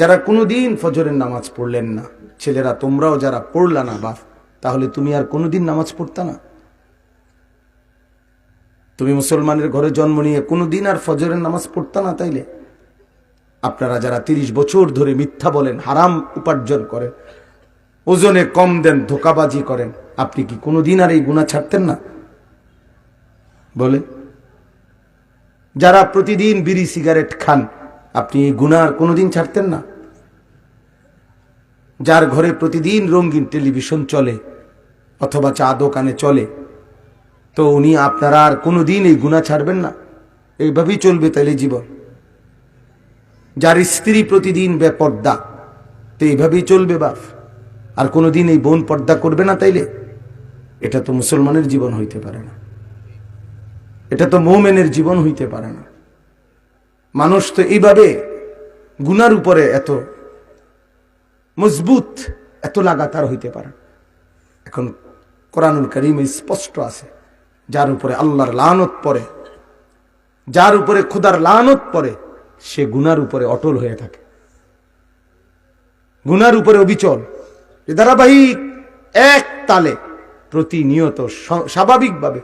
যারা কোনোদিন ফজরের নামাজ পড়লেন না, ছেলেরা তোমরাও যারা পড়লা না বাপ, তাহলে তুমি আর কোনোদিন নামাজ পড়তা না। তুমি মুসলমানের ঘরে জন্ম নিয়ে কোনোদিন আর ফজরের নামাজ পড়তা না তাইলে। আপনারা যারা তিরিশ বছর ধরে মিথ্যা বলেন, হারাম উপার্জন করেন, ওজনে কম দেন, ধোকাবাজি করেন, আপনি কি কোনোদিন আর এই গুণা ছাড়তেন না? বলে, যারা প্রতিদিন বিড়ি সিগারেট খান আপনি এই গুণা আর কোনোদিন ছাড়তেন না। যার ঘরে প্রতিদিন রঙিন টেলিভিশন চলে, অথবা চা দোকানে চলে, তো উনি আপনারা আর কোনোদিন এই গুণা ছাড়বেন না। এইভাবেই চলবে তাইলে জীবন। যার স্ত্রী প্রতিদিন বেপর্দা, তো এইভাবেই চলবে বাপ। আর কোনোদিন এই বোন পর্দা করবে না তাইলে? এটা তো মুসলমানের জীবন হইতে পারে না। এটা তো মৌমেনের জীবন হইতে পারে না। মানুষ তো এইভাবে গুনার উপরে এত মজবুত, এত লাগাতার হইতে পারে। এখন কোরআনুল করিমে স্পষ্ট আছে, যার উপরে আল্লাহর লানত পরে যার উপরে খুদার লানত পরে সে গুনার উপরে অটল হয়ে থাকে। গুনার উপরে অবিচল। এ ধারাবাহিক এক তালে প্রতিনিয়ত স্বাভাবিকভাবে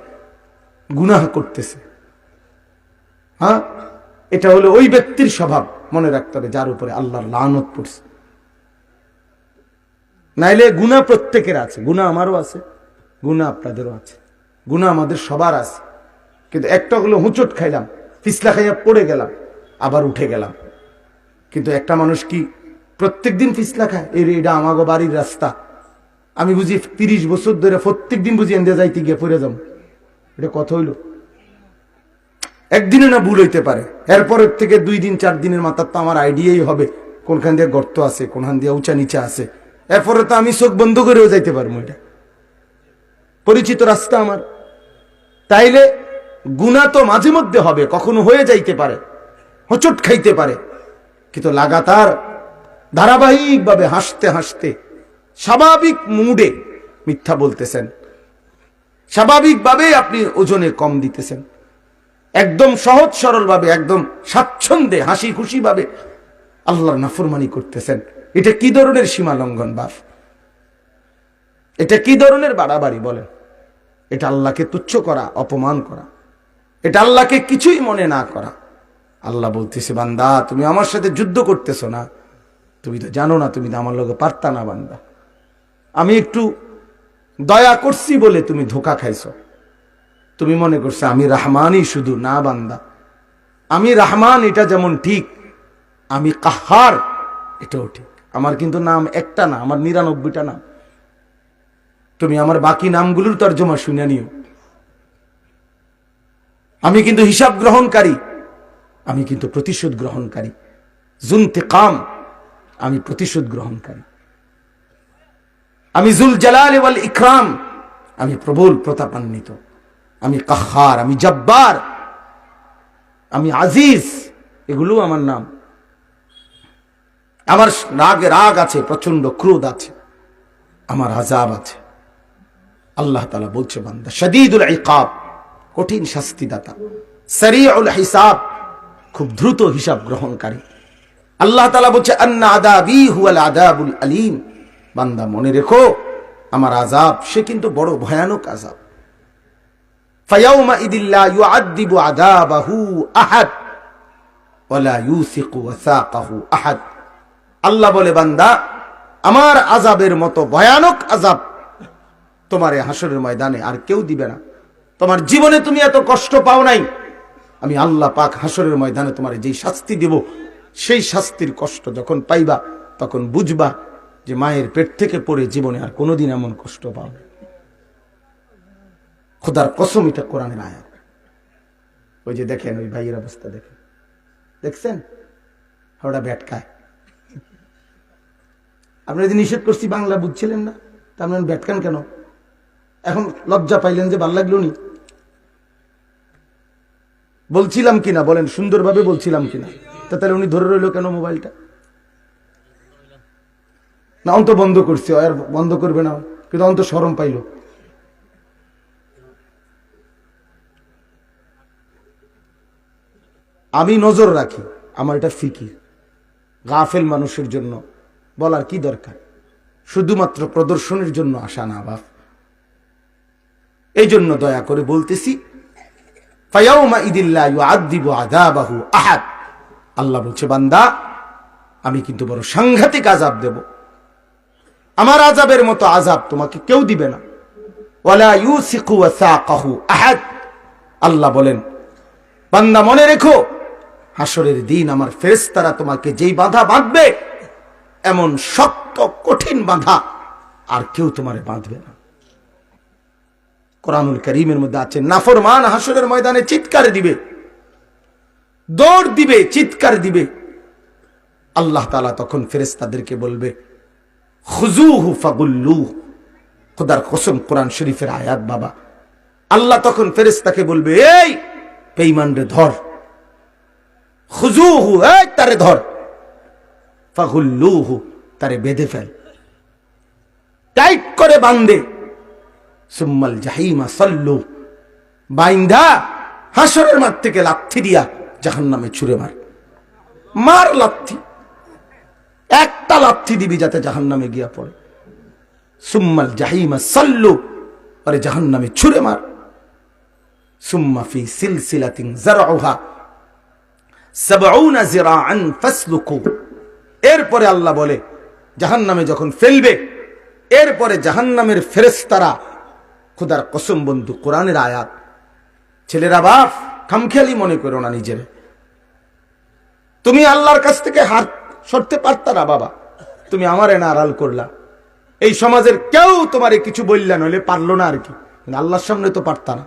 গুনাহ করতেছে। হ্যাঁ? এটা হলো ওই ব্যক্তির স্বভাব। মনে রাখতে হবে যার উপরে আল্লাহর লানত পড়ছে। নাইলে গুণা প্রত্যেকের আছে। গুণা আমারও আছে গুণা আপনাদেরও আছে গুণা আমাদের সবার আছে। কিন্তু একটা হলো হুঁচট খাইলাম পিছলা খাইয়া পড়ে গেলাম আবার উঠে গেলাম। কিন্তু একটা মানুষ কি প্রত্যেক দিন পিছলা খায়? এই রে, এটা আমাগো বাড়ির রাস্তা। আমি বুঝি তিরিশ বছর ধরে প্রত্যেক দিন বুঝি এনে যাইতে গিয়ে পড়ে যাব। এটা কথা হইল। একদিনে না ভুল হইতে পারে। এরপরের থেকে দুই দিন, চার দিনের মাথার তো আমার আইডিয়াই হবে কোনখান দিয়ে গর্ত আছে, কোনখান দিয়ে উঁচা নিচা আছে। এরপরে তো আমি চোখ বন্ধ করেও যাইতে পারব এটা। পরিচিত রাস্তা আমার। তাইলে গুণা তো মাঝে মধ্যে হবে, কখনো হয়ে যাইতে পারে, হোঁচট খাইতে পারে। কিন্তু লাগাতার ধারাবাহিকভাবে হাসতে হাসতে স্বাভাবিক মুডে মিথ্যা বলতেছেন। স্বাভাবিকভাবে আপনি ওজনে কম দিতেছেন। একদম সহজ সরল ভাবে একদম স্বাচ্ছন্দ্যে হাসি খুশি ভাবে আল্লাহর নাফরমানি করতেছেন। এটা কি ধরনের সীমা লঙ্ঘন, বাপ? এটা কি ধরনের বাড়াবাড়ি বলেন? এটা আল্লাহকে তুচ্ছ করা, অপমান করা। এটা আল্লাহকে কিছুই মনে না করা। আল্লাহ বলতেছে, বান্দা, তুমি আমার সাথে যুদ্ধ করতেছো না। তুমি তো জানো না, তুমি তো আমার লোকে পারতা না, বান্দা। আমি একটু দয়া করছি বলে তুমি ধোকা খাইছো। তুমি মনে করছ, আমি রাহমানই শুধু, না বান্দা। আমি রাহমান, এটা যেমন ঠিক, আমি কাহার, এটাও ঠিক। আমার কিন্তু নাম একটা না, আমার নিরানব্বইটা নাম। তুমি আমার বাকি নামগুলোর তর্জমা শুনে নিও। আমি কিন্তু হিসাব গ্রহণকারী, আমি কিন্তু প্রতিশোধ গ্রহণকারী। জুনতে কাম আমি প্রতিশোধ গ্রহণকারী। আমি জুল জালাল ইকরাম, আমি প্রবল প্রতাপান্বিত। আমি কাহার, আমি জব্বার, আমি আজিজ এগুলো আমার নাম। আমার রাগে রাগ আছে প্রচণ্ড ক্রোধ আছে, আমার আজাব আছে। আল্লাহ তালা বলছে, বান্দা, শদীদুল ইকাব, কঠিন শাস্তিদাতা, সরিউল হিসাব, খুব দ্রুত হিসাব গ্রহণকারী। আল্লাহ তালা বলছে, আন্না আদাবি হুয়াল আদাবুল আলিম। বান্দা, মনে রেখো, আমার আজাব সে কিন্তু বড় ভয়ানক আজাব ফায়াউমা ইদিল্লা ইউআদ্দিবু আদাবাহু আহাদ ওয়ালা ইউসিকু ওয়াসাকাহু আহাদ আল্লাহ বলে, বান্দা, আমার আজাবের মতো ভয়ানক আজাব তোমার হাসরের ময়দানে আর কেউ দিবে না। তোমার জীবনে তুমি এত কষ্ট পাও নাই। আমি আল্লাহ পাক হাসরের ময়দানে তোমার যেই শাস্তি দিব, সেই শাস্তির কষ্ট যখন পাইবা, তখন বুঝবা যে মায়ের পেট থেকে পড়ে জীবনে আর কোনোদিন এমন কষ্ট পাও খোদার কসম এটা কোরআনের আয়াত। ওই যে দেখেন, ওই ভাইয়ের অবস্থা দেখেন। দেখছেন? ওটা ব্যাটকায় আপনারা যে নিষেধ করছি, বাংলা বুঝছিলেন না তা আপনার ব্যাটকান কেন? এখন লজ্জা পাইলেন যে ভালো লাগল নি বলছিলাম কিনা, বলেন, সুন্দরভাবে বলছিলাম কিনা। তা তাহলে উনি ধরে রইল কেন মোবাইলটা? না, অন্ত বন্ধ করছে, আর বন্ধ করবে না। কিন্তু অন্ত সরম পাইল। আমি নজর রাখি, আমার এটা ফিকির। গাফেল মানুষের জন্য বলার কি দরকার? শুধুমাত্র প্রদর্শনের জন্য আসা না, বাপ। এই জন্য দয়া করে বলতেছি আল্লাহ বলছে, বান্দা, আমি কিন্তু বড় সাংঘাতিক আজাব দেব। আমার আজাবের মতো আজাব তোমাকে কেউ দিবে না। আল্লাহ বলেন, বান্দা মনে রেখো হাসরের দিন আমার ফেরেশতারা তোমাকে যেই বাধা বাঁধবে, এমন শক্ত, কঠিন বাধা আর কেউ তোমারে বাঁধবে না। কোরআনুল করিমের মধ্যে আছে, নাফরমান হাসরের ময়দানে চিৎকার দিবে, দৌড় দিবে, চিৎকার দিবে। আল্লাহ তালা তখন ফেরেস্তাদেরকে বলবে খুজুহু ফাগুল্লু। খোদার কসম, কোরআন শরীফের আয়াত বাবা। আল্লাহ তখন ফেরেস্তাকে বলবে, এই পেইমান রে ধর। খুজুহু, এই তারে ধর। ফাগুল্লুহু, তারে বেঁধে ফেল। টাইট করে বান্ধে সুম্মাল জাহিমা সল্লু। বাইন্দা, হাসরের মাঠ থেকে লাথি দিয়া জাহান নামে ছুড়ে মার। মার লাথি। একটা লাথি দিবি যাতে জাহান নামে গিয়া পড়ে। সুম্মাল জাহিমা সল্লু আরে জাহান নামে ছুড়ে মার। সুম্মা ফি সিলসিলাতিন জারউহা। এরপরে আল্লাহ বলে, জাহান্নামে যখন ফেলবে, এরপরে জাহান্নামের ফেরেস্তারা খুদার কসম বন্ধু, কোরআনের আয়াত। ছেলেরা বাপ, খামখেয়ালি মনে করো না নিজের। তুমি আল্লাহর কাছ থেকে হাত সরতে পারতা না, বাবা। তুমি আমার এনা আড়াল করলা। এই সমাজের কেউ তোমারে কিছু বললা নইলে পারল না আর কি। আল্লাহর সামনে তো পারতা না।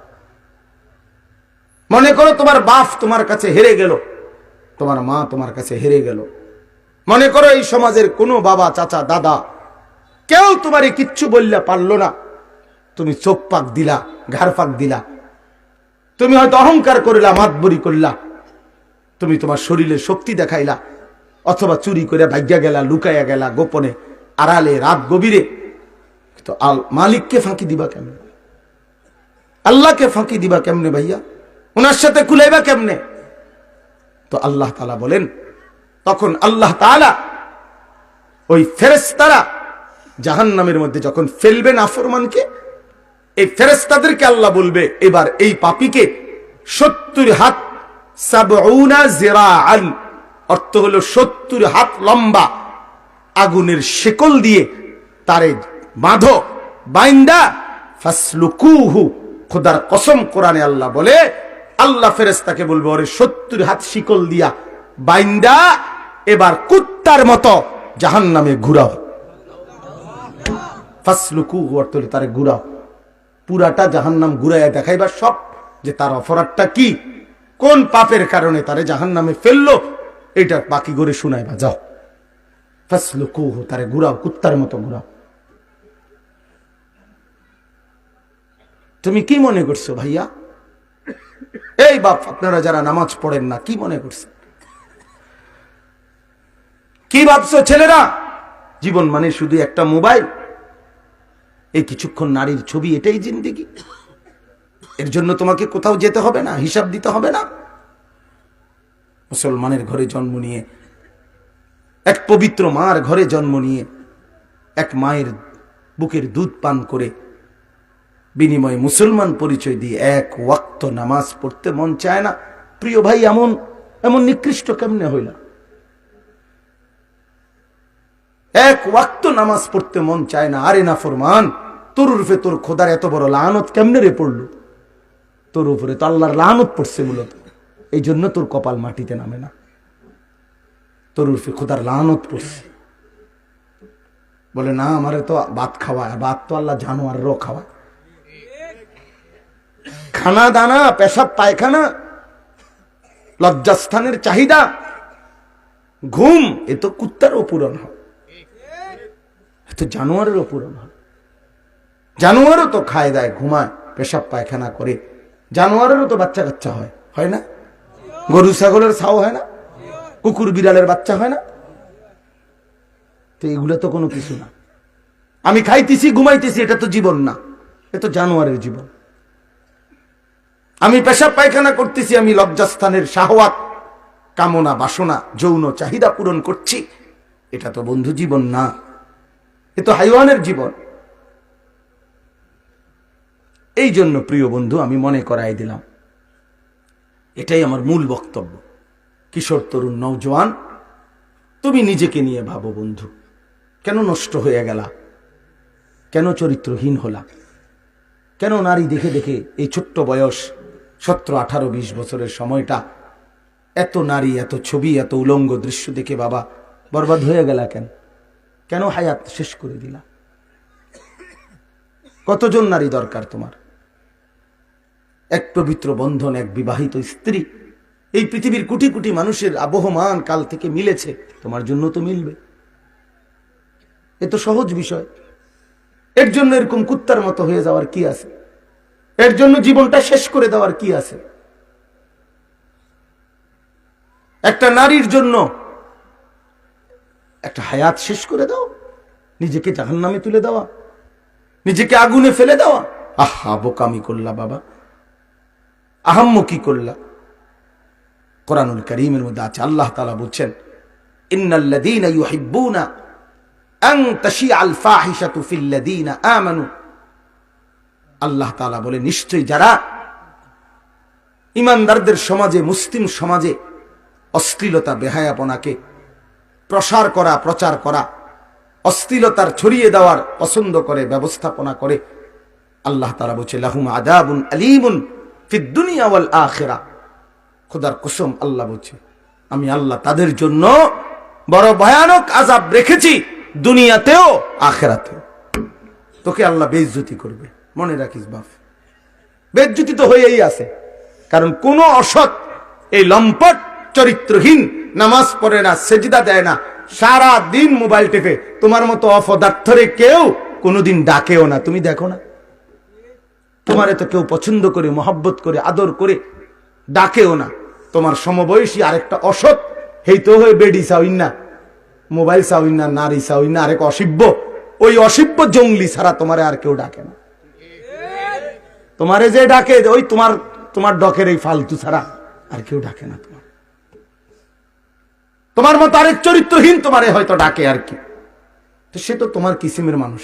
মনে করো তোমার বাপ তোমার কাছে হেরে গেল। তোমার মা তোমার কাছে হেরে গেল। মনে করো এই সমাজের কোনো বাবা, চাচা, দাদা, কেউ তোমারে কিচ্ছু বললে পারল না। তুমি চোখ পাক দিলা, ঘাড় পাক দিলা। তুমি হয়তো অহংকার করলা, মাতবরি করলা। তুমি তোমার শরীরে শক্তি দেখাইলা, অথবা চুরি করে ভাগ্যা গেলা, লুকাইয়া গেলা গোপনে, আড়ালে, রাত গভীরে। তো আল মালিককে ফাঁকি দিবা কেমনে? আল্লাহকে ফাঁকি দিবা কেমনে ভাইয়া? ওনার সাথে কুলাইবা কেমনে? তো আল্লাহ তালা বলেন, তখন আল্লাহ তালা ওই ফেরেস্তারা জাহান নামের মধ্যে যখন ফেলবে নাফরমানকে এই ফেরেস্তাদেরকে আল্লাহ বলবে, এবার এই পাপিকে সত্তর হাত অর্থ হলো সত্তর হাত লম্বা আগুনের শেকল দিয়ে তারে বাঁধো, বাইন্দা, ফাসলুকুহু, খোদার কসম কোরআনে আল্লাহ বলে আল্লাহ ফেরেস্তাকে বলবে, ওরে সত্তর হাত শিকল দিয়া বাইন্দা, এবার কুত্তার মতো জাহান নামে ঘুরাও। ফাসলুকু হলো তারে ঘুরাও। পুরাটা জাহান্নাম ঘুরাইয়া দেখাইবার সব যে তার অপরাধটা কি, কোন পাপের কারণে তারে জাহান্নামে ফেলল এটা বাকি করে শুনাইবা, যাও। ফাসলুকু তারে ঘুরাও, কুত্তার মতো ঘুরাও। তুমি কি মনে করছ ভাইয়া? এই বাপ, আপনারা যারা নামাজ পড়েন না, কি মনে করছেন? কি ভাবছ ছেলেরা? জীবন মানে শুধু একটা মোবাইল। এই কিছুক্ষণ নারীর ছবি, এটাই জিন্দিগি। এর জন্য তোমাকে কোথাও যেতে হবে না, হিসাব দিতে হবে না। মুসলমানের ঘরে জন্ম নিয়ে, এক পবিত্র মার ঘরে জন্ম নিয়ে, এক মায়ের বুকের দুধ পান করে বিনিময়ে মুসলমান পরিচয় দিয়ে এক ওয়াক্ত নামাজ পড়তে মন চায় না। প্রিয় ভাই, এমন এমন নিকৃষ্ট কেমনে হইলা? এক ওয়াক্ত নামাজ পড়তে মন চায় না। আরে না ফরমান, তোর রূপে তোর খোদার এত বড় লানত কেমনে রে পড়ল? তোর উপরে তো আল্লাহর লানত পড়ছে মূলত। এই জন্য তোর কপাল মাটিতে নামে না। তোর রূপে খোদার লানত পড়ছে। বলে, না, আমারে তো ভাত খাওয়ায় ভাত তো আল্লাহ জানো আর জানোয়ারেরও খাওয়ায়। খানা দানা, পেশাব পায়খানা, লজ্জাস্থানের চাহিদা, ঘুম, এ তো কুত্তারও পূরণ হয়। এ তো জানোয়ারেরও পূরণ হয়। জানোয়ারও তো খায় দেয়, ঘুমায়, পেশাব পায়খানা করে। জানোয়ারেরও তো বাচ্চা কাচ্চা হয় হয় না? গরু, ছাগলের ছাও হয় না? কুকুর, বিড়ালের বাচ্চা হয় না? তো এগুলো তো কোনো কিছু না। আমি খাইতেছি, ঘুমাইতেছি, এটা তো জীবন না। এ তো জানোয়ারের জীবন। আমি পেশাব পায়খানা করতেছি, আমি লজ্জাস্থানের শাহওয়াত কামনা, বাসনা, যৌন চাহিদা পূরণ করছি। এটা তো বন্ধু জীবন না, এ তো হাইওয়ানের জীবন। এই জন্য, প্রিয় বন্ধু, আমি মনে করাই দিলাম, এটাই আমার মূল বক্তব্য। কিশোর, তরুণ নৌজওয়ান তুমি নিজেকে নিয়ে ভাবো বন্ধু, কেন নষ্ট হয়ে গেলা? কেন চরিত্রহীন হলা? কেন নারী দেখে দেখে এই ছোট্ট বয়স সতেরো, আঠারো, বিশ বছরের সময়টা। এত নারী, এত ছবি, এত উলঙ্গ দৃশ্য দেখে বাবা বরবাদ হয়ে গেলা কেন? কেন হায়াত শেষ করে দিলা? কতজন নারী দরকার তোমার? এক পবিত্র বন্ধন, এক বিবাহিত স্ত্রী। এই পৃথিবীর কোটি কোটি মানুষের আবহমান কাল থেকে মিলেছে। তোমার জন্য তো মিলবে। এ তো সহজ বিষয়। এর জন্য এরকম কুত্তার মতো হয়ে যাওয়ার কি আছে? এর জন্য জীবনটা শেষ করে দেওয়ার কি আছে? একটা নারীর জন্য একটা হায়াত শেষ করে দাও, নিজেকে জাহান নামে তুলে দেওয়া, নিজেকে আগুনে ফেলে দেওয়া। আহা, বোকামি করলা বাবা। আহাম্ম কি করলা? কোরআনুল করিমের মধ্যে আছে, আল্লাহ তালা বলছেন ইন্নাল্লাযীনা ইউহিব্বুনা আন তাশিআল ফাহিশাতু ফিল্লাযীনা আমানু। আল্লাহ তালা বলে, নিশ্চয়ই যারা ইমানদারদের সমাজে, মুসলিম সমাজে অশ্লীলতা, বেহায়াপনাকে প্রসার করা, প্রচার করা, অশ্লীলতার ছড়িয়ে দেওয়ার পছন্দ করে, ব্যবস্থাপনা করে, আল্লাহ তালা বলছে, লাহুম আদাবুন আলিমুন ফিদ্দুনিয়া ওয়াল আখিরা। খোদার কুসম আল্লাহ বলছে, আমি আল্লাহ তাদের জন্য বড় ভয়ানক আজাব রেখেছি, দুনিয়াতেও আখেরাতেও। তোকে আল্লাহ বেজ্জতি করবে। মনে রাখিস, বাপ। বেজ্জতি তো হয়েই আছে। কারণ কোন অসৎ এই লম্পট চরিত্রহীন নামাজ পড়ে না, সেজিদা দেয় না, সারা দিন মোবাইল টেপে। তোমার মতো অপদার্থরে কেউ কোনোদিন ডাকেও না। তুমি দেখো না। তোমার তো কেউ পছন্দ করে, মহব্বত করে, আদর করে ডাকেও না। তোমার সমবয়সী আরেকটা অসৎ, হেই তো হয়ে বেডি চাউইন না, মোবাইল চাউইন না, নারী চাউইন না, আরেক অসিব্য। ওই অসিব্য জঙ্গলি ছাড়া তোমারে আর কেউ ডাকে না। তোমারে যে ডাকে, ওই তোমার তোমার ডকের এই ফালতু ছাড়া আর কেউ ডাকে না তোমার। তোমার মতো আরেক চরিত্রহীন তোমারে হয়তো ডাকে আর কি। সে তো তোমার কিসিমের মানুষ।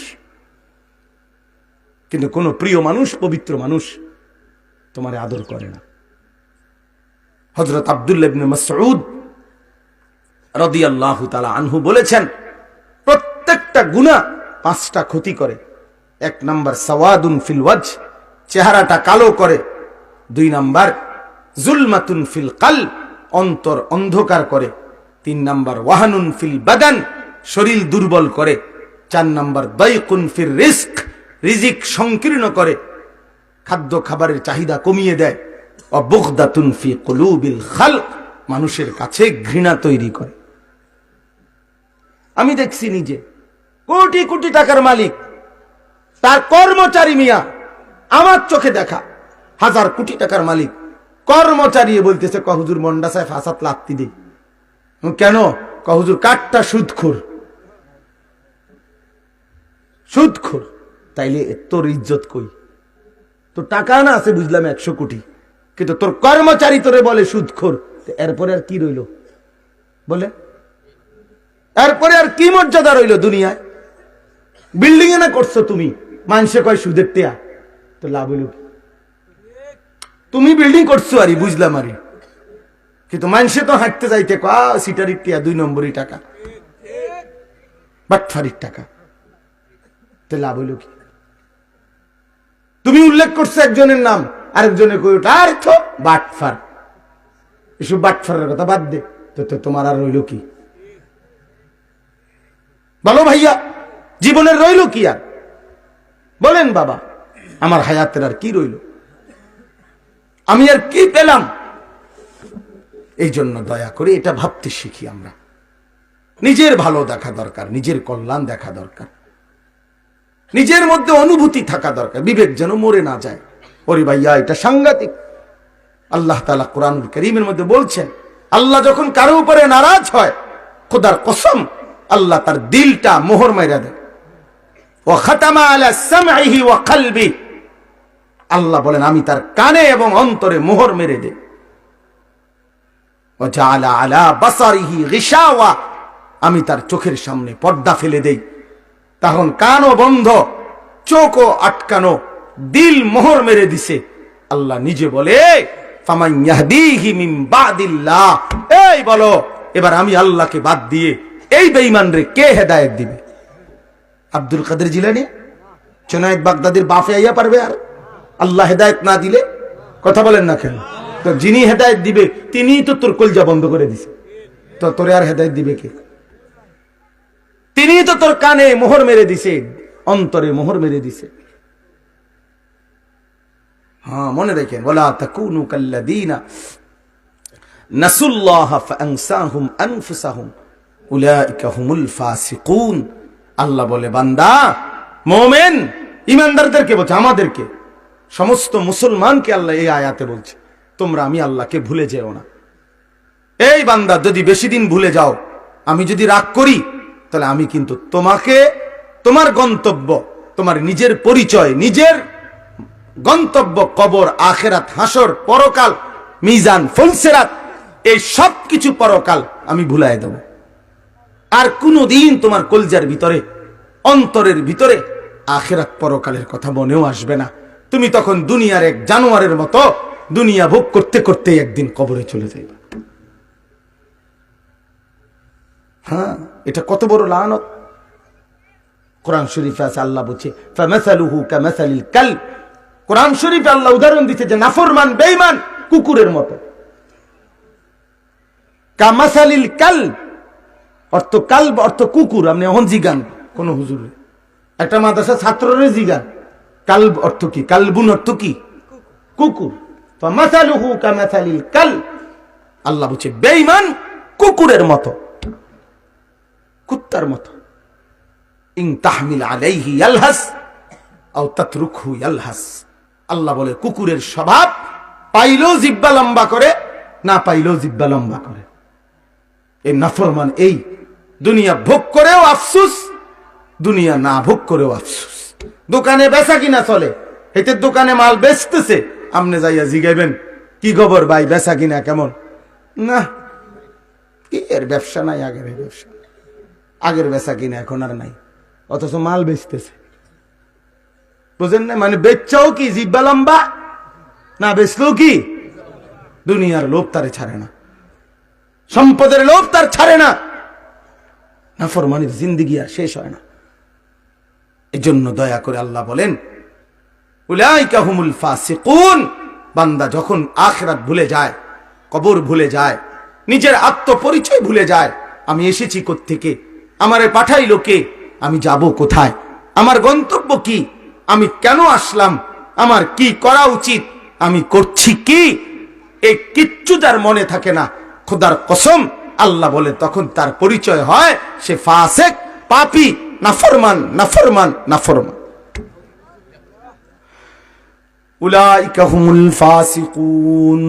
কিন্তু কোন প্রিয় মানুষ, পবিত্র মানুষ তোমারে আদর করে না। হজরত আবদুল্লাবিন মসউদ রদি আল্লাহ আনহু বলেছেন, প্রত্যেকটা গুণা পাঁচটা ক্ষতি করে। এক নাম্বার সওয়াদুন ফিল ওয়াজ চেহারাটা কালো করে। দুই নাম্বার, জুলমাতুন ফিল কাল, অন্তর অন্ধকার করে। তিন নাম্বার, ওয়াহানুন ফিল বাদান, শরীর দুর্বল করে। চার নাম্বার, দয়কুন ফির রিস্ক, রিজিক সংকীর্ণ করে। খাদ্য খাবারের চাহিদা কমিয়ে দেয়। অবগদাতুন ফি কলুবিল খাল মানুষের কাছে ঘৃণা তৈরি করে। আমি দেখছি নিজে। কোটি কোটি টাকার মালিক, তার কর্মচারী মিয়া আমার চোখে দেখা। হাজার কোটি টাকার মালিক। কর্মচারী বলতেছে কহুজুর মন্ডা সাহেব হাসাত লাত্তি দিই কেন? কহুজুর কাঠটা সুদখোর। সুদখোর? তাইলে তোর ইজ্জত কই? তোর টাকা না আছে বুঝলাম একশো কোটি। কিন্তু তোর কর্মচারী তোরে বলে সুদখোর। এরপরে আর কি রইল? বলে, এরপরে আর কি মর্যাদা রইল দুনিয়ায়? বিল্ডিং এ না করছ তুমি? মানুষে কয়, সুদের টেয়া। তো লাভ হইল কি? তুমি বিল্ডিং করছ আরি, বুঝলাম আরি। কিন্তু মানুষে তো হাঁটতে যাইতে কা সিটারির টিয়া দুই নম্বরই টাকা। বাটফারির টাকা। তো লাভ হইল কি? তুমি উল্লেখ করছ একজনের নাম আরেকজনের কই ওটা আর তো বাটফার। এসব বাটফারের কথা বাদ দে, তো তো তোমার আর রইল কি? বলো ভাইয়া, জীবনের রইল কি আর? বলেন বাবা। আমার হায়াতের আর কি রইল? আমি আর কি পেলাম? এই জন্য দয়া করে এটা ভাবতে শিখি আমরা। নিজের ভালো দেখা দরকার, নিজের কল্যাণ দেখা দরকার। নিজের মধ্যে অনুভূতি থাকা দরকার, বিবেক যেন মরে না যায়। ওরে ভাইয়া, এটা সাংঘাতিক। আল্লাহ তালা কোরআনুল করিমের মধ্যে বলছেন, আল্লাহ যখন কারও উপরে নারাজ হয়, খোদার কসম, আল্লাহ তার দিলটা মোহর মাইরা দেয় ও খাতামা আলা সামঈহি ওয়া কলবি। আল্লাহ বলেন, আমি তার কানে এবং অন্তরে মোহর মেরে দে আমি তার চোখের সামনে পর্দা ফেলে দেই। তখন কানও বন্ধ, চোখও আটকানো, দিল মোহর মেরে দিছে। আল্লাহ নিজে বলে এই বলো, এবার আমি আল্লাহকে বাদ দিয়ে এই বেইমান রে কে হেদায়ত দিবে? আব্দুল কাদের জিলানি চোনায়ত বাগদাদির বাফে আইয়া পারবে আর? আল্লাহ হেদায়েত না দিলে কথা বলেন না কেন? তো যিনি হেদায়ত দিবে, তিনিই তো তোর কলজা বন্ধ করে দিছে। তো তোরে আর হেদায়ত দিবে কে? তিনি তো তোর কানে মোহর মেরে দিছে, অন্তরে মোহর মেরে দিছে। হ্যাঁ মনে রেখেন বলা তাকুনু কাল্লাদিনা নাসুল্লাহ ফাআনসাহুম আনফুসাহুম, উলাইকা হুমুল ফাসিকুন। আল্লাহ বলে, বান্দা, মোমেন, ইমানদারদেরকে বলছে, আমাদেরকে। সমস্ত মুসলমানকে আল্লাহ এই আয়াতে বলছে, তোমরা আমি আল্লাহকে ভুলে যেও না। এই বান্দা, যদি বেশি দিন ভুলে যাও, আমি যদি রাগ করি, তাহলে আমি কিন্তু তোমাকে, তোমার গন্তব্য, তোমার নিজের পরিচয়, নিজের গন্তব্য, কবর, আখেরাত, হাসর, পরকাল, মিজান, ফুলসেরাত, এই সব কিছু পরকাল আমি ভুলাই দেব। আর কোনদিন তোমার কলজার ভিতরে, অন্তরের ভিতরে আখেরাত পরকালের কথা মনেও আসবে না। তুমি তখন দুনিয়ার এক জানোয়ারের মতো দুনিয়া ভোগ করতে করতে একদিন কবরে চলে যাইবে। হ্যাঁ এটা কত বড় লানত। কোরআন শরীফে আছে, আল্লাহ বলছে কালব কোরআন শরীফে আল্লাহ উদাহরণ দিচ্ছে যে নাফরমান, বেঈমান, কুকুরের মতো। কামাসালিল কাল, অর্থ কাল অর্থ কুকুর, আপনি এখন জিগান, কোন হুজুরে। একটা মাদ্রাসা ছাত্ররে জিগান। কালব অর্থ কি? কালবুন অর্থ কি? কুকুর। আল্লাহ বলছে কুকুরের মতো, কুত্তার মতো। ইং ইয়ালহাস আল্লাহ বলে, কুকুরের স্বভাব পাইলেও জিব্বা লম্বা করে, না পাইলেও জিব্বা লম্বা করে। এই নাফরমান এই দুনিয়া ভোগ করেও আফসুস, দুনিয়া না ভোগ করেও আফসুস। দোকানে বেচা কিনা চলে? হেতের দোকানে মাল বেচতেছে। আমনে যাইয়া জিগাইবেন, কি খবর ভাই, বেচা কিনা কেমন? না, কি এর ব্যবসা নাই আগের ব্যবসা। আগের বেচা কিনা এখন আর নাই, অথচ মাল বেচতেছে। বুঝেন না মানে বেচাও কি, জিব্বা লম্বা? না, বেচলেও কি? দুনিয়ার লোভ তারে ছাড়ে না। সম্পদের লোভ তার ছাড়ে না। নাফরমানির জিন্দিগি আর শেষ হয় না। এজন্য দয়া করে আল্লাহ বলেন, উলাইকা হুমুল ফাসিকুন। বান্দা যখন আখরাত ভুলে যায়, কবর ভুলে যায়, নিজের আত্মপরিচয় ভুলে যায়, আমি এসেছি থেকে আমারে পাঠাই লোকে আমি যাব কোথায়? আমার গন্তব্য কি? আমি কেন আসলাম? আমার কি করা উচিত? আমি করছি কি? এই কিচ্ছু তার মনে থাকে না। খোদার কসম, আল্লাহ বলে, তখন তার পরিচয় হয় সে ফাসেক, পাপি। নাফরমান নাফরমান নাফরমান উলাইকা হুমুল ফাসিকুন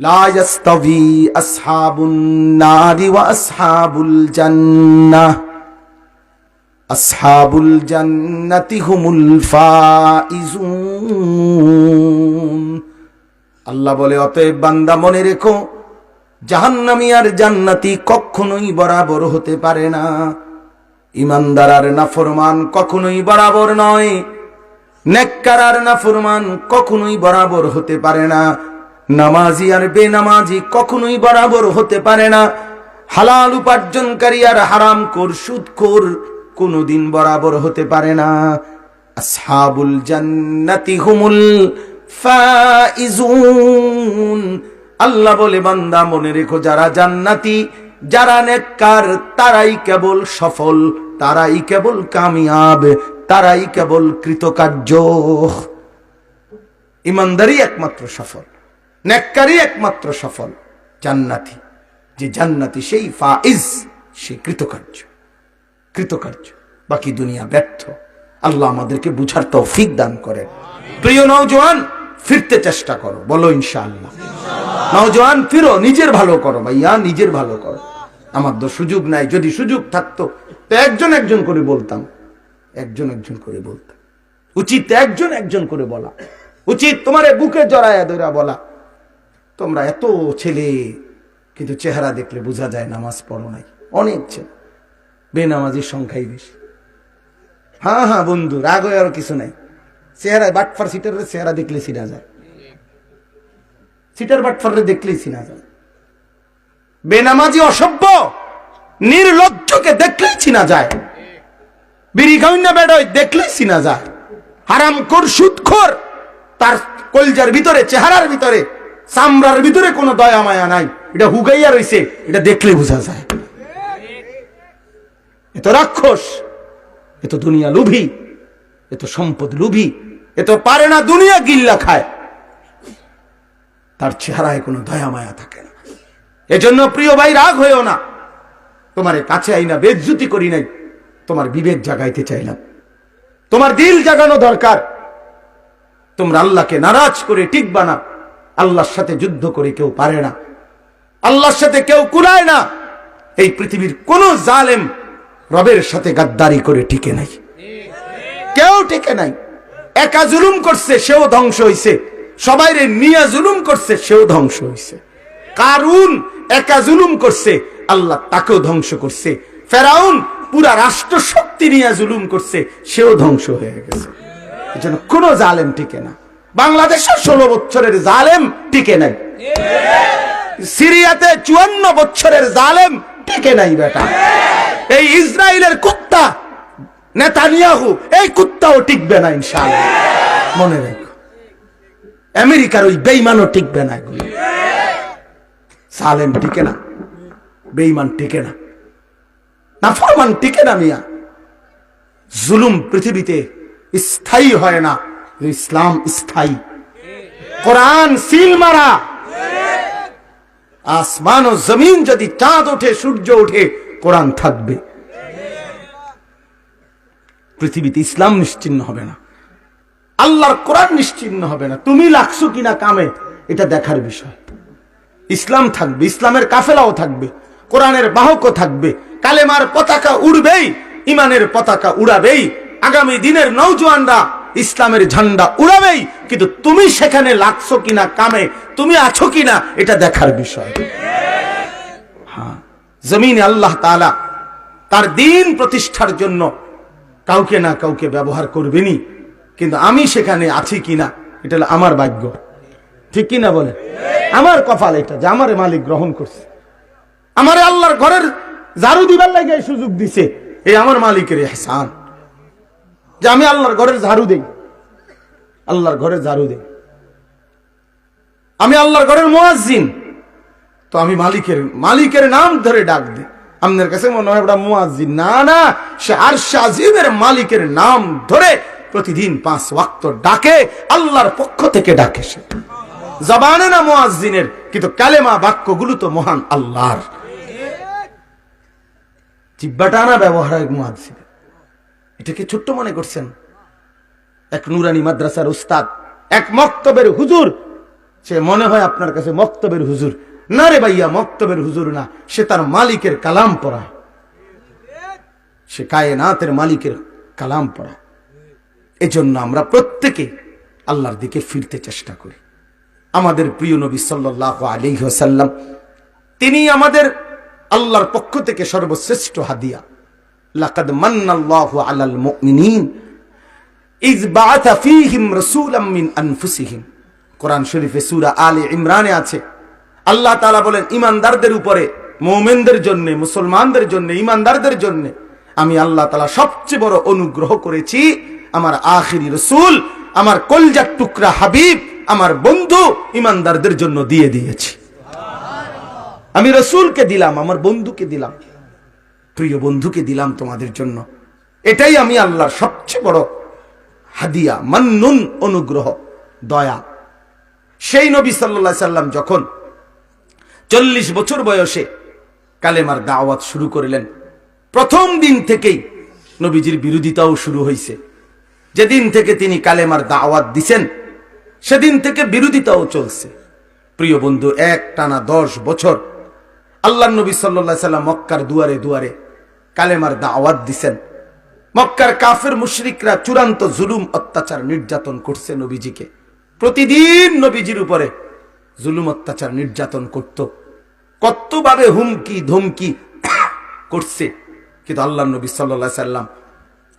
لا يستوي أصحاب النار وأصحاب الجنة أصحاب الجنة هم الفائزون আল্লাহ বলে অতএব বান্দা মনে রেখো জাহান্নামী আর জান্নাতি কখনোই বরাবর হতে পারে না ইমানদার আর নাফরমান কখনোই বরাবর নয়। নেককার আর নাফরমান কখনোই বরাবর হতে পারে না। নামাজি আর বেনামাজি কখনোই বরাবর হতে পারে না। হালাল উপার্জনকারী আর হারাম কর, সুদ কর কোনদিন বরাবর হতে পারে না। আসহাবুল জান্নাতি হুমুল ফাইজুন। আল্লাহ বলে, বান্দা মনে রেখো যারা জান্নাতি যারা নেককার, তারাই কেবল সফল, তারাই কেবল কামিয়াব, তারাই কেবল কৃতকার্য। ইমানদারি একমাত্র সফল, নেককারই একমাত্র সফল, জান্নাতি। যে জান্নাতি সেই ফাইজ, সে কৃতকার্য। কৃতকার্য, বাকি দুনিয়া ব্যর্থ। আল্লাহ আমাদেরকে বুঝার তৌফিক দান করেন। প্রিয় নওজোয়ান, ফিরতে চেষ্টা করো, বলো ইনশাআল্লাহ। নওজোয়ান, ফিরো, নিজের ভালো করো ভাইয়া, নিজের ভালো করো। আমার তো সুযোগ নাই, যদি সুযোগ থাকতো, তো একজন একজন করে বলতাম। একজন একজন করে বলতাম। উচিত একজন একজন করে বলা। উচিত তোমার বুকে জড়ায়া ধরা বলা। তোমরা এত ছেলে, কিন্তু চেহারা দেখলে বোঝা যায় নামাজ পড়ো নাই। অনেক ছেলে, বেনামাজির সংখ্যাই বেশি। হ্যাঁ হ্যাঁ বন্ধু, রাগ হয়ে আর কিছু নাই। চেহারা বাটফার সিটারের চেহারা দেখলে সিরা যায়। সিটার বাটফারে দেখলেই চিনা যায়। বেনামাজি অসভ্য, নির্লজ্জকে দেখলেই চিনা যায়। বিড়ি দেখলেই চিনা যায়। হারাম কর তার কলজার ভিতরে, চেহারার ভিতরে, চামড়ার ভিতরে কোনো দয়া মায়া নাই। এটা হুগাইয়া রইছে, এটা দেখলে বোঝা যায়। এ তো রাক্ষস, এ তো দুনিয়া লুভি, এ তো সম্পদ লুভি, এ তো পারে না দুনিয়া গিল্লা খায়। তার চেহারায় কোনো দয়া মায়া থাকে না। এজন্য প্রিয় ভাই, রাগ হয়েও না। তোমার কাছে আই না বেজ্জুতি করি নাই। তোমার বিবেক জাগাইতে চাইলাম। তোমার দিল জাগানো দরকার। তোমরা আল্লাহকে নারাজ করে টিকবা না। আল্লাহর সাথে যুদ্ধ করে কেউ পারে না। আল্লাহর সাথে কেউ কুলায় না। এই পৃথিবীর কোন জালেম রবের সাথে গাদ্দারি করে টিকে নাই। কেউ টিকে নাই। একা জুলুম করছে, সেও ধ্বংস হইছে। সবাই রে নিয়া জুলুম করছে, সেও ধ্বংস হয়েছে কারুন একা জুলুম করছে, আল্লাহ তাকেও ধ্বংস করছে। ফেরাউন পুরা রাষ্ট্র শক্তি নিয়ে জুলুম করছে, সেও ধ্বংস হয়ে গেছে। এজন্য কোন জালেম টিকে না। বাংলাদেশের ষোলো বছরের জালেম টিকে নাই। সিরিয়াতে চুয়ান্ন বছরের জালেম টিকে নাই বেটা। এই ইসরায়েলের কুত্তা নেতানিয়াহু, এই কুত্তাও টিকবে না ইনশাআল্লাহ। মনে রেখো আমেরিকার ওই বেইমানও টিকবে না সালেম টিকে না বেইমান টিকে না। না ফরমান টিকে না মিয়া। জুলুম পৃথিবীতে স্থায়ী হয় না, ইসলাম স্থায়ী। কোরআন সিল মারা। আসমান ও জমিন যদি চাঁদ ওঠে, সূর্য ওঠে, কোরআন থাকবে। পৃথিবীতে ইসলাম নিশ্চিন্ন হবে না। আল্লাহর কোরআন নিশ্চিন্ন হবে না। তুমি লাগছো কিনা কামে, এটা দেখার বিষয়। ইসলাম থাকবে, ইসলামের কাফেলাও থাকবে, কোরআনের বাহকও থাকবে। কালেমার পতাকা উড়বেই, ইমানের পতাকা উড়াবেই, আগামী দিনের নৌজওয়ানরা ইসলামের ঝান্ডা উড়াবেই, কিন্তু তুমি সেখানে লাগছো কিনা কামে, তুমি আছো কিনা, এটা দেখার বিষয়। হ্যাঁ জমিনে আল্লাহ তাআলা তার দিন প্রতিষ্ঠার জন্য কাউকে না কাউকে ব্যবহার করবেনি কিন্তু আমি সেখানে আছি কিনা, এটা আমার ভাগ্য। ঠিক কিনা বলে আমার কপাল এটা যে আমার মালিক গ্রহণ করছে। আমার আল্লাহর ঘরের ঝাড়ু দিবার লাগে সুযোগ দিছে। এই আমার মালিকের এহসান। যে আমি আল্লাহর ঘরের ঝাড়ু দেই। আল্লাহর ঘরের ঝাড়ু দেই। আমি আল্লাহর ঘরের মুয়াজ্জিন। তো আমি মালিকের মালিকের নাম ধরে ডাক দিই। আপনার কাছে মনে হয় না না, সে আর শাজিমের মালিকের নাম ধরে প্রতিদিন পাঁচ ওয়াক্ত ডাকে, আল্লাহর পক্ষ থেকে ডাকে সে। জবানে না মুয়াজ্জিনের, কিন্তু কালেমা বাক্যগুলো তো মহান আল্লাহর। ব্যবহার এটাকে ছোট্ট মনে করছেন? এক নুরানি মাদ্রাসার উস্তাদ, এক মক্তবের হুজুর, সে মনে হয় আপনার কাছে মক্তবের হুজুর। না রে ভাইয়া, মক্তবের হুজুর না, সে তার মালিকের কালাম পড়ায়। সে কায়নাতের মালিকের কালাম পড়ায়। এজন্য আমরা প্রত্যেকে আল্লাহর দিকে ফিরতে চেষ্টা করি। আমাদের প্রিয় নবী সাল্লাহ আলী সাল্লাম তিনি আমাদের আল্লাহর পক্ষ থেকে সর্বশ্রেষ্ঠ হাদিয়া। লাকাদ মান্নাল্লাহু আলাল মুমিনিন ইজ বাআথা ফীহিম রাসূলাম মিন আনফুসিহিম। কোরআন শরীফে সূরা আলে ইমরানে আছে। আল্লাহ তাআলা বলেন ঈমানদারদের উপরে, মুমিনদের জন্য, মুসলমানদের জন্য ঈমানদারদের জন্য আমি আল্লাহ তাআলা সবচেয়ে বড় অনুগ্রহ করেছি আমার আখিরি রসুল, আমার কলজার টুকরা হাবিব, আমার বন্ধু ঈমানদারদের জন্য দিয়ে দিয়েছি। আমি রসুলকে দিলাম, আমার বন্ধুকে দিলাম, প্রিয় বন্ধুকে দিলাম তোমাদের জন্য। এটাই আমি আল্লাহর সবচেয়ে বড় হাদিয়া, মান্নুন অনুগ্রহ, দয়া। সেই নবী সাল্লা সাল্লাম যখন চল্লিশ বছর বয়সে কালেমার দাওয়াত শুরু করলেন, প্রথম দিন থেকেই নবীজির বিরোধিতাও শুরু হয়েছে যেদিন থেকে তিনি কালেমার দাওয়াত দিছেন, সেদিন থেকে বিরোধিতাও চলছে। প্রিয় বন্ধু, এক টানা দশ বছর আল্লাহ নবী সাল্লা সাল্লাম মক্কার দুয়ারে দুয়ারে কালেমার দাওয়াত দিছেন। মক্কার কাফের মুশরিকরা চূড়ান্ত জুলুম, অত্যাচার, নির্যাতন করছে নবীজিকে। প্রতিদিন নবীজির উপরে জুলুম, অত্যাচার, নির্যাতন করত। কতভাবে হুমকি, ধমকি করছে। কিন্তু আল্লাহ নবী সাল্লা সাল্লাম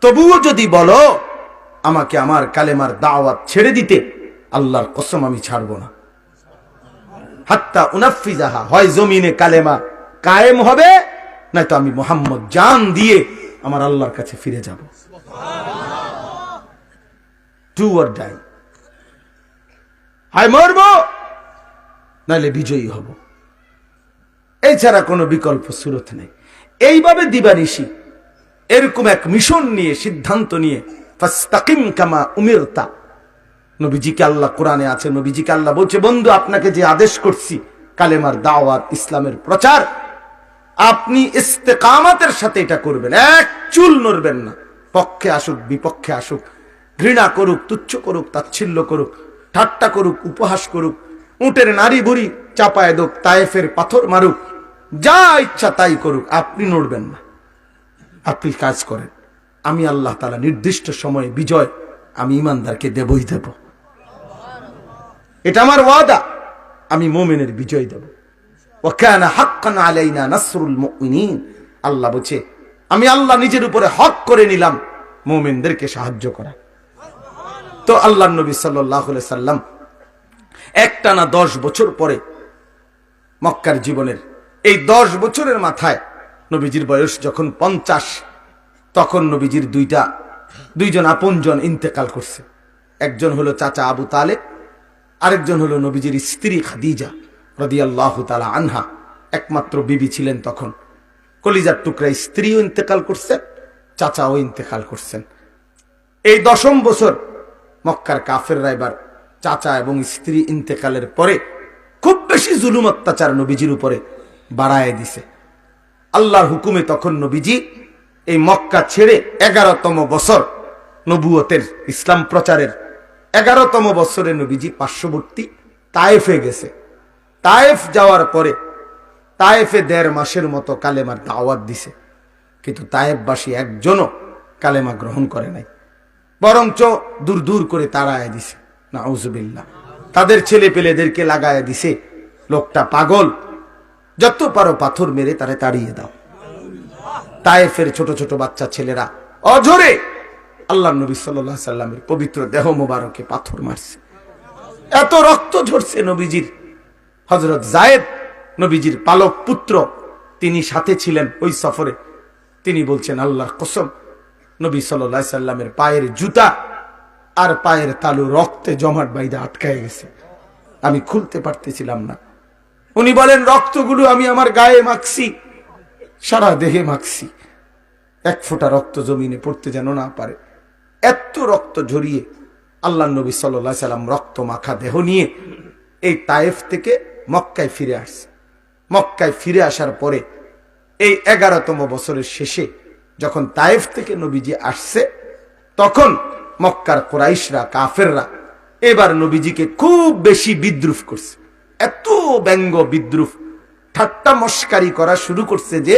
তবুও যদি বলো, আমাকে আমার কালেমার দাওয়াত ছেড়ে দিতে, আল্লাহর কসম আমি ছাড়বো না। হাত্তা উনাফিজাহা, হয় জমিনে কালেমা কায়েম হবে, নয়তো আমি মোহাম্মদ জান দিয়ে আমার আল্লাহর কাছে ফিরে যাব। টু আর ডাই হয় মরবো নাহলে বিজয়ী হব। এছাড়া কোনো বিকল্প সুরত নেই। এইভাবে দিবা দিবানিশি এরকম এক মিশন নিয়ে, সিদ্ধান্ত নিয়ে, ফাস্তাকিম কামা উমিরতা। নবীজিকে আল্লাহ কোরআনে আছে, নবীজিকে আল্লাহ বলছে, বন্ধু, আপনাকে যে আদেশ করছি, কালেমার দাওয়াত, ইসলামের প্রচার, আপনি ইস্তেকামাতের সাথে এটা করবেন। এক চুল নড়বেন না। পক্ষে আসুক, বিপক্ষে আসুক, ঘৃণা করুক, তুচ্ছ করুক, তাচ্ছিল্য করুক, ঠাট্টা করুক, উপহাস করুক, উটের নারী বুড়ি চাপায় দোক, তায়েফের পাথর মারুক, যা ইচ্ছা তাই করুক, আপনি নড়বেন না। আপনি কাজ করেন। আমি আল্লাহ তালা নির্দিষ্ট সময়ে বিজয় আমি ইমানদারকে দেবই দেব। এটা আমার ওয়াদা। আমি মোমেনের বিজয় দেব। ওখানে হাক্কান আলাইনা নাসরুল মুমিনিন। আল্লাহ বলছে, আমি আল্লাহ নিজের উপরে হক করে নিলাম মোমেনদেরকে সাহায্য করা। তো আল্লাহ নবী সাল্লাহ সাল্লাম একটা না দশ বছর পরে মক্কার জীবনের, এই দশ বছরের মাথায় নবীজির বয়স যখন পঞ্চাশ, তখন নবীজির দুইটা, দুইজন আপনজন ইন্তেকাল করছে। একজন হলো চাচা আবু তালে আরেকজন হলো নবীজির স্ত্রী খাদিজা রদি আল্লাহ তালা আনহা। একমাত্র বিবি ছিলেন তখন। কলিজার টুকরা স্ত্রীও ইন্তেকাল করছেন চাচাও ইন্তেকাল করছেন। এই দশম বছর মক্কার কাফেররা এবার চাচা এবং স্ত্রী ইন্তেকালের পরে খুব বেশি জুলুম অত্যাচার নবীজির উপরে বাড়ায় দিছে। আল্লাহর হুকুমে তখন নবীজি এই মক্কা ছেড়ে এগারোতম বছর নবুয়তের ইসলাম প্রচারের এগারোতম বছরে নবীজি পার্শ্ববর্তী তায়েফে গেছে। তায়েফ যাওয়ার পরে তায়েফে দেড় মাসের মতো কালেমার দাওয়াত দিছে। কিন্তু তায়েফবাসী একজনও কালেমা গ্রহণ করে নাই। বরঞ্চ দূর দূর করে তাড়ায় দিছে। না তাদের ছেলে পেলেদেরকে লাগায় দিছে। লোকটা পাগল। যত পারো পাথর মেরে তারে তাড়িয়ে দাও। তায়েফের ছোট ছোট বাচ্চা ছেলেরা অঝরে আল্লাহ নবী সাল্লাহ সাল্লামের পবিত্র দেহ মোবারকে পাথর মারছে। এত রক্ত ঝরছে নবীজির। হজরত জায়েদ নবীজির পালক পুত্র, তিনি সাথে ছিলেন ওই সফরে। তিনি বলছেন, আল্লাহর কসম, নবী সাল্লাহ সাল্লামের পায়ের জুতা আর পায়ের তালু রক্তে জমাট বাইদা আটকায় গেছে। আমি খুলতে পারতেছিলাম না। উনি বলেন, রক্তগুলো আমি আমার গায়ে মাখছি, সারা দেহে মাখছি। এক ফোঁটা রক্ত জমিনে পড়তে যেন না পারে। এত রক্ত ঝরিয়ে আল্লাহ নবী সাল্লাহ সাল্লাম রক্ত মাখা দেহ নিয়ে এই তায়েফ থেকে মক্কায় ফিরে আসছে। মক্কায় ফিরে আসার পরে এই এগারোতম বছরের শেষে যখন তায়েফ থেকে নবীজি আসছে, তখন মক্কার কোরাইশরা, কাফেররা এবার নবীজিকে খুব বেশি বিদ্রুপ করছে। এত ব্যঙ্গ বিদ্রুপ, ঠাট্টা মস্কারি করা শুরু করছে যে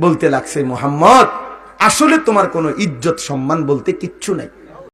বলতে লাগছে, মোহাম্মদ, আসলে তোমার কোনো ইজ্জত সম্মান বলতে কিচ্ছু নাই।